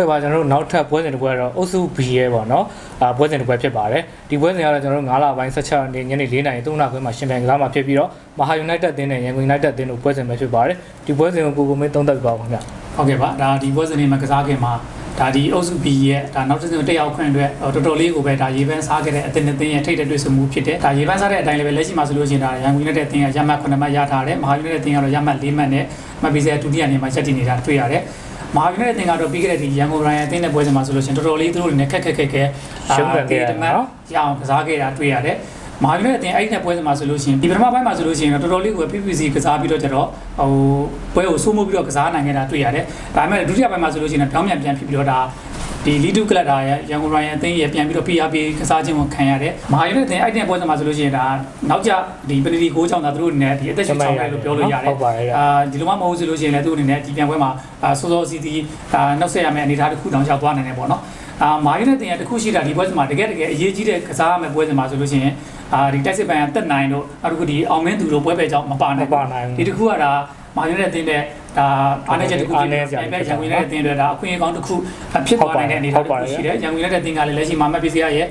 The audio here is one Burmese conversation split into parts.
ကဲ့ပါကျွန်တော်တို့နောက်ထပ်ပွဲစဉ်တစ်ပွဲကတော့အုပ်စု B ရဲ့ပေါ့နော်အာပွဲစဉ်တစ်ပွဲဖြစ်ပါတယ်ဒီပွဲစဉ်ကတော့ကျွန်တော်တို့9လပိုင်း16ရက်နေ့ညနေ4နာရီ3နာရီခွဲမှာရှင်ပြိုင်ကစားမှာဖြစ်ပြီးတော့မဟာယူနိုက်တက်အသင်းနဲ့ရန်ကုန်ယူနိုက်တက်အသင်းတို့ပွဲစဉ်ပဲဖြစ်ပါတယ်ဒီပွဲစဉ်ကိုကိုကိုမင်းသုံးသပ်ပြပါဦးခင်ဗျဟုတ်ကဲ့ပါဒါဒီပွဲစဉ်လေးမှာကစားခင်မှာဒါဒီအုပ်စု B ရဲ့ဒါနောက်တစ်စုတက်ရောက်ခွင့်အတွက်ဟိုတော်တော်လေးကိုပဲဒါရေပန်းစားခဲ့တဲ့အတင်းအတင်းရဲ့ထိတ်တဲ့တွေ့ဆုံမှုဖြစ်တယ်ဒါရေပန်းစားတဲ့အတိုင်းလည်းပဲလက်ရှိမှာဆိုလို့ရှိရင်ဒါရန်ကုန်ယူနိုက်တက်အသင်းကရမှတ်9မှတ်ရထားတယ်မဟာယူနိုက်တက်အသင်းကတော့ရမှတ်4မှတ်နဲ့မှတ်ပြီးစေဒုတိယနေမှာချက်တည်နေတာတွေ့ရတယ် မဟာယူနိုက်တက်အသင်းကတော့ပြီးခဲ့တဲ့ဒီရန်ကုန်ရိုင်ယာအသင်းနဲ့ပွဲစဉ်မှာဆိုလို့ရှိရင်တော်တော်လေးသူတို့တွေနဲ့ခက်ခက်ခက်ခက်ရအောင်ကစားခဲ့တာတွေ့ရတယ်မဟာယူနိုက်တက်အသင်းအဲ့ဒီနဲ့ပွဲစဉ်မှာဆိုလို့ရှိရင်ဒီပထမပိုင်းမှာဆိုလို့ရှိရင်တော့တော်တော်လေးကို PPC ကစားပြီးတော့ကျတော့ဟိုပွဲကိုစိုးမိုးပြီးတော့ကစားနိုင်ခဲ့တာတွေ့ရတယ်ဒါပေမဲ့ဒုတိယပိုင်းမှာဆိုလို့ရှိရင်တော့ပြောင်းပြန်ပြန်ဖြစ်ပြီးတော့ဒါ ဒီလီတူကလပ်တာရဲ့ရန်ကုန်ရိုင်ယာအသင်းရဲ့ပြန်ပြီးတော့ PRP ကစားခြင်းကိုခံရတယ်။မဟာယူနိုက်တက်အသင်းအဲ့ဒီပွဲစဉ်မှာဆိုလို့ရှိရင်ဒါနောက်ကျဒီပနတီကိုကြောင့်ဒါသူတို့အနေနဲ့ဒီအသက်ရှင်ဆောင်တယ်လို့ပြောလို့ရတယ်ဟုတ်ပါတယ်ဗျ။အာဒီလိုမှမဟုတ်ဆိုလို့ရှိရင်လည်းသူ့အနေနဲ့ဒီပြန်ပွဲမှာအာစောစောစီးစီးအာနောက်ဆက်ရမယ့်အနေအထားတစ်ခုတောင်ရောက်သွားနိုင်တယ်ပေါ့နော်။အာမာယူနိုက်တက်ရဲ့တစ်ခုရှိတာဒီပွဲစဉ်မှာတကယ်တကယ်အရေးကြီးတဲ့ကစားရမယ့်ပွဲစဉ်မှာဆိုလို့ရှိရင်အာဒီတိုက်စစ်ပန်ကတက်နိုင်တော့အခုဒီအောင်မင်းသူတို့ပွဲပဲကြောင့်မပါမနိုင်ပါနိုင်ဘူးဒီတစ်ခုကဒါမာယူနိုက်တက်တဲ့ ဒါအားနည်းချက်တစ်ခုဖြစ်နေတယ်။အဲရန်ကုန်ရဲ့အသင်းတွေဒါအခွင့်အရေးကောင်းတစ်ခုဖြစ်သွားနိုင်တဲ့အနေအထားတစ်ခုရှိတယ်။ရန်ကုန်ရဲ့အသင်းကလည်းလက်ရှိမှာမက်ပီစီယာရဲ့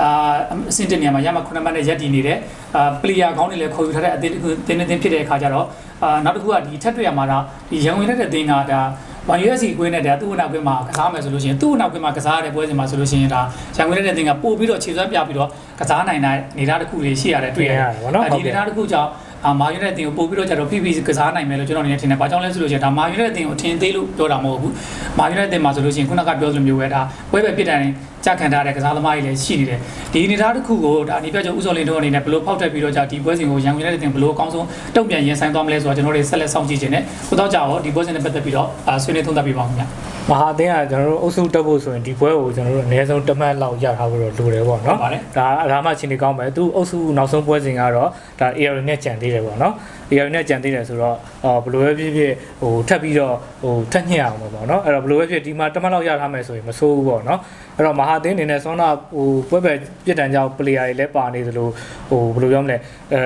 အာအဆင့်တင်နေရာမှာရမှ9မှတ်နဲ့ရပ်တည်နေတယ်။အာပလီယာကောင်းတွေလည်းခေါ်ယူထားတဲ့အသင်းတစ်ခုတင်းတင်းဖြစ်တဲ့အခါကျတော့အာနောက်တစ်ခုကဒီထက်တွေ့ရမှာတော့ဒီရန်ကုန်ရဲ့အသင်းကဒါ 1USC ကွင်းနဲ့ဒါသူ့အနောက်ကွင်းမှာကစားမယ်ဆိုလို့ရှိရင်သူ့အနောက်ကွင်းမှာကစားရတဲ့ပွဲစဉ်မှာဆိုလို့ရှိရင်ဒါရန်ကုန်ရဲ့အသင်းကပို့ပြီးတော့ခြေစွမ်းပြပြီးတော့ကစားနိုင်တဲ့နေသားတစ်ခုလေးရှိရတယ်တွေ့ရတယ်ဗောနော်ဒီနေသားတစ်ခုကြောင့် အာမာယူနိုက်တက်အသင်းကိုပို့ပြီးတော့ကျတော့ PP ကစားနိုင်မယ်လို့ကျွန်တော်အနေနဲ့ထင်တယ်။ဘာကြောင့်လဲဆိုလို့ရှိရင်ဒါမာယူနိုက်တက်အသင်းကိုထင်သေးလို့ပြောတာမဟုတ်ဘူး။မာယူနိုက်တက်မှာဆိုလို့ရှိရင်ခုနကပြောသလိုမျိုးပဲဒါပွဲပဲပြစ်တယ်ကြခံထားတဲ့ကစားသမားတွေလည်းရှိနေတယ်။ဒီအနေအထားတစ်ခုကိုဒါအနိပြကျော်ဥစောလင်းတို့အနေနဲ့ဘယ်လိုဖောက်ထွက်ပြီးတော့じゃဒီပွဲစဉ်ကိုရန်ကုန်ရဲ့အသင်းဘယ်လိုအကောင်းဆုံးတုံ့ပြန်ရင်ဆိုင်သွားမလဲဆိုတာကျွန်တော်တို့ဆက်လက်စောင့်ကြည့်ခြင်းနဲ့ကိုတော့ကြတော့ဒီပွဲစဉ်နဲ့ပတ်သက်ပြီးတော့အာဆွေးနွေးသုံးသပ်ပြပါဦးခင်ဗျာမဟာအသင်းကကျွန်တော်တို့အုပ်စုတက်ဖို့ဆိုရင်ဒီပွဲကိုကျွန်တော်တို့အနည်းဆုံးတစ်မှတ်လောက်ရထားဖို့တော့လိုတယ်ပေါ့နော်ဟုတ်ပါတယ်ဒါအလားမှချင်းနေကောင်းပဲသူအုပ်စုနောက်ဆုံးပွဲစဉ်ကတော့ဒါ AR နဲ့ကြံသေးတယ်ပေါ့နော် AR နဲ့ကြံသေးတယ်ဆိုတော့အော်ဘယ်လိုပဲဖြစ်ဖြစ်ဟိုထပ်ပြီးတော့ဟိုထက်ညှက်အောင်ပေါ့နော်အဲ့တော့ဘယ်လိုပဲဖြစ်ဒီမှာတစ်မှတ်လောက်ရထားမယ်ဆိုရင်မဆိုးဘူးပေါ့နော်အဲ့တော့မဟာအသင်းအနေနဲ့ဆောင်းနာဟိုပွဲပဲပြစ်ဒဏ်ကြောင့် player တွေလည်းပါနေသလိုဟိုဘယ်လိုပြောမလဲအဲ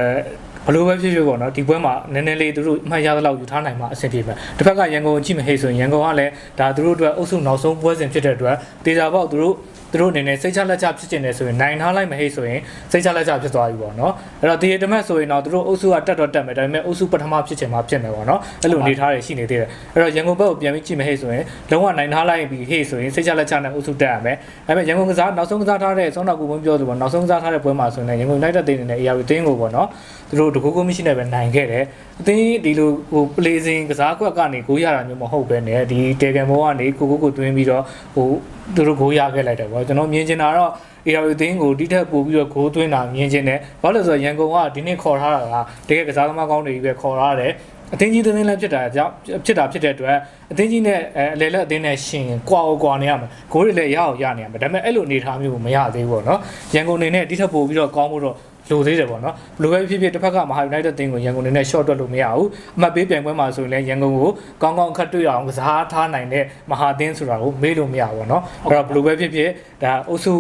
ဘယ်လိုပဲဖြစ်ဖြစ်ပေါ့နော်ဒီပွဲမှာနည်းနည်းလေးသူတို့အမှတ်ရသလောက်ယူထားနိုင်မှာအဆင်ပြေမယ်တစ်ဖက်ကရန်ကုန်ကြည့်မဟိတ်ဆိုရင်ရန်ကုန်ကလည်းဒါသူတို့အတွက်အုပ်စုနောက်ဆုံးပွဲစဉ်ဖြစ်တဲ့အတွက်တေချာပေါက်သူတို့သူတို့အနေနဲ့စိတ်ချလက်ချဖြစ်ကျင်တယ်ဆိုရင်နိုင်ထားလိုက်မဟိတ်ဆိုရင်စိတ်ချလက်ချဖြစ်သွားပြီပေါ့နော်အဲ့တော့ဒီတမက်ဆိုရင်တော့သူတို့အုပ်စုကတက်တော့တက်မယ်ဒါပေမဲ့အုပ်စုပထမဖြစ်ချင်မှဖြစ်မယ်ပေါ့နော်အဲ့လိုအနေထားတွေရှိနေသေးတယ်အဲ့တော့ရန်ကုန်ဘက်ကိုပြန်ပြီးကြည့်မဟိတ်ဆိုရင်လုံးဝနိုင်ထားလိုက်ပြီးဟိတ်ဆိုရင်စိတ်ချလက်ချနဲ့အုပ်စုတက်ရမယ်ဒါပေမဲ့ရန်ကုန်ကစားနောက်ဆုံးကစားထားတဲ့ဆောင်းတော်ကူဝင်းပြောသူပေါ့နောက်ဆုံးကစားထားတဲ့ပွဲမှာဆိုရင်ရန်ကုန် United တင်းနေနဲ့ AR တင်းကိုပေါ့နော်သူတို့တကူကူမရှိနဲ့ပဲနိုင်ခဲ့တယ် အသင်းဒီလိုဟို play စဉ်ကစားကွက်ကနေကိုရတာမျိုးမဟုတ်ပဲねဒီ Tegan ဘောကနေကိုကိုကိုတွင်းပြီးတော့ဟိုသူတို့ကိုရခဲ့လိုက်တယ်ပေါ့ကျွန်တော်မြင်ချင်တာတော့ AR တင်းကိုဒီထက်ပိုပြီးတော့ဂိုးသွင်းတာမြင်ချင်တယ်ဘာလို့လဲဆိုတော့ရန်ကုန်ကဒီနေ့ခေါ်ထားတာကတကယ်ကစားသမားကောင်းတွေကြီးပဲခေါ်ထားတယ်အသင်းကြီးတင်းတင်းလည်းဖြစ်တာကြောင့်ဖြစ်တာဖြစ်တဲ့အတွက်အသင်းကြီးနဲ့အဲအလေလက်အသင်းနဲ့ရှင်ကွာကွာနေရမယ်ဂိုးတွေလည်းရအောင်ရနေရမယ်ဒါပေမဲ့အဲ့လိုအနေထားမျိုးကိုမရသေးဘူးပေါ့နော်ရန်ကုန်နေနဲ့ဒီထက်ပိုပြီးတော့ကောင်းဖို့တော့ လိုသေးတယ်ပေါ့နော်ဘလိုပဲဖြစ်ဖြစ်တစ်ဖက်ကမဟာယူနိုက်တက်တင်းကိုရန်ကုန်နေနဲ့ short တွက်လို့မရဘူးအမှတ်ပေးပြိုင်ပွဲမှာဆိုရင်လည်းရန်ကုန်ကိုကောင်းကောင်းအခက်တွေ့အောင်ကစားထားနိုင်တဲ့မဟာသင်းဆိုတာကိုမေးလို့မရဘူးပေါ့နော်အဲ့တော့ဘလိုပဲဖြစ်ဖြစ်ဒါအုပ်စု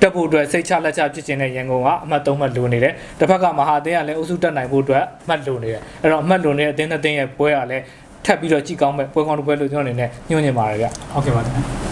တက်ဖို့အတွက်စိတ်ချလက်ချဖြစ်ခြင်းတဲ့ရန်ကုန်ကအမှတ်3မှတ်လိုနေတယ်တစ်ဖက်ကမဟာသင်းကလည်းအုပ်စုတက်နိုင်ဖို့အတွက်အမှတ်လိုနေတယ်အဲ့တော့အမှတ်လိုနေတဲ့အသင်းတစ်သင်းရဲ့ပွဲကလည်းထပ်ပြီးတော့ကြည့်ကောင်းမဲ့ပွဲကောင်းတစ်ပွဲလို့ကျွန်တော်အနေနဲ့ညွှန်နေပါတယ်ဗျဟုတ်ကဲ့ပါခင်ဗျာ